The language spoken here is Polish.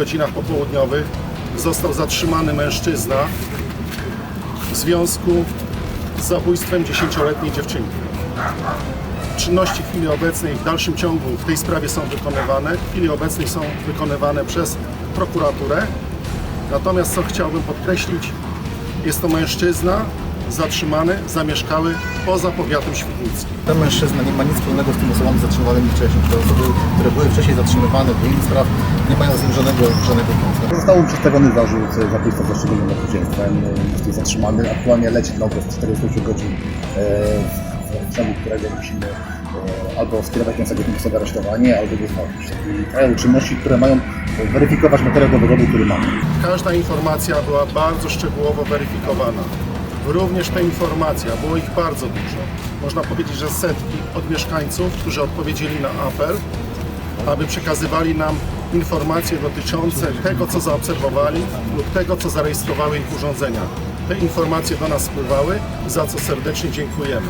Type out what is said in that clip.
godzinach popołudniowych został zatrzymany mężczyzna w związku z zabójstwem 10-letniej dziewczynki. Czynności w chwili obecnej w dalszym ciągu w tej sprawie są wykonywane. W chwili obecnej są wykonywane przez prokuraturę. Natomiast co chciałbym podkreślić, jest to mężczyzna zatrzymany, zamieszkały poza powiatem świdnickim. Ten mężczyzna nie ma nic wspólnego z tymi osobami zatrzymywanymi wcześniej. Te osoby, które były wcześniej zatrzymywane do innych spraw, nie mają z nim żadnego, żadnego związku. Został przedstawiony zarzut zabójstwa za szczególnym okrucieństwem. Jest zatrzymany. Aktualnie leci na okres 48 godzin, e, w ciągu którego musimy e, albo skierować wniosek o tymczasowe aresztowanie, albo go zwolnić. I trwają czynności, które mają weryfikować materiał dowodowy, który mamy. Każda informacja była bardzo szczegółowo weryfikowana. Również te informacje, a było ich bardzo dużo. Można powiedzieć, że setki od mieszkańców, którzy odpowiedzieli na apel, aby przekazywali nam informacje dotyczące tego, co zaobserwowali lub tego, co zarejestrowały ich urządzenia. Te informacje do nas spływały, za co serdecznie dziękujemy.